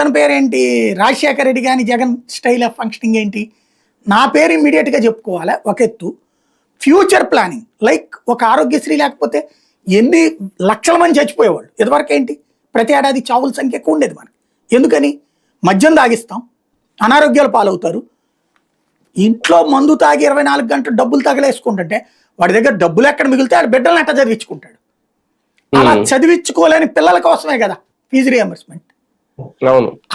తన పేరేంటి? రాజశేఖర రెడ్డి కానీ జగన్ స్టైల్ ఆఫ్ ఫంక్షనింగ్ ఏంటి? నా పేరు ఇమ్మీడియట్గా చెప్పుకోవాలి? ఒక ఎత్తు. Future planning. లైక్ ఒక ఆరోగ్యశ్రీ లేకపోతే ఎన్ని లక్షల మంది చచ్చిపోయేవాళ్ళు? ఇదివరకు ఏంటి? ప్రతి ఏడాది చావుల సంఖ్య ఎక్కువ ఉండేది మనకి. ఎందుకని? మద్యం తాగిస్తాం. అనారోగ్యాలు పాలవుతారు. ఇంట్లో మందు తాగి ఇరవై నాలుగు గంటలు డబ్బులు తగలేసుకుంటుంటే వాడి దగ్గర డబ్బులు ఎక్కడ మిగిలితే ఆడు బిడ్డలను ఎట్ట చదివించుకుంటాడు. అలా చదివించుకోలేని పిల్లల కోసమే కదా ఫీజు రియంబర్స్మెంట్.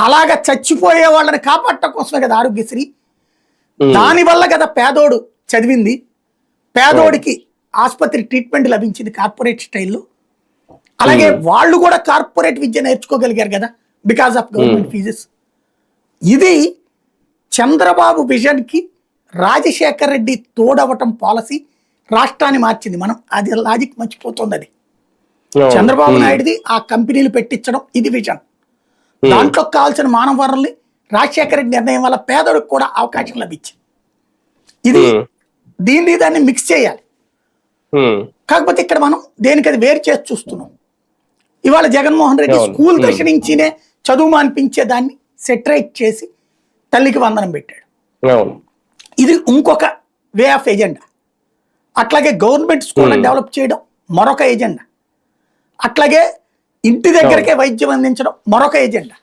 అలాగ చచ్చిపోయే వాళ్ళని కాపాడటం కోసమే కదా ఆరోగ్యశ్రీ. దాని వల్ల కదా పేదోడు చదివింది. పేదోడికి ఆసుపత్రి ట్రీట్మెంట్ లభించింది కార్పొరేట్ స్టైల్లో. అలాగే వాళ్ళు కూడా కార్పొరేట్ విద్య నేర్చుకోగలిగారు కదా బికాస్ ఆఫ్ గవర్నమెంట్ ఫీజెస్. ఇది చంద్రబాబు విజన్కి రాజశేఖర్ రెడ్డి తోడవటం పాలసీ రాష్ట్రాన్ని మార్చింది. మనం అది లాజిక్ మర్చిపోతుంది అది. చంద్రబాబు నాయుడుది ఆ కంపెనీలు పెట్టించడం ఇది విజన్. దాంట్లో కావాల్సిన మానవ వనరుల్ని రాజశేఖర రెడ్డి నిర్ణయం వల్ల పేదోడికి కూడా అవకాశం లభించింది. ఇది ఉమ్, దీన్ని దాన్ని మిక్స్ చేయాలి. ఉమ్, కాకపోతే ఇక్కడ మనం దేనికి అది వేరు చేసి చూస్తున్నాం. ఇవాళ జగన్మోహన్ రెడ్డి. School Hmm. దశ నుంచినే చదువు మానిపించే దాన్ని సెటరేట్ చేసి తల్లికి వందనం పెట్టాడు. ఇది ఇంకొక వే ఆఫ్ ఎజెండా అట్లాగే గవర్నమెంట్ Hmm. డెవలప్ చేయడం మరొక ఎజెండా అట్లాగే ఇంటి దగ్గరకే వైద్యం అందించడం మరొక ఎజెండా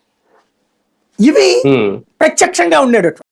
ఇవి. ప్రత్యక్షంగా ఉండేటట్టు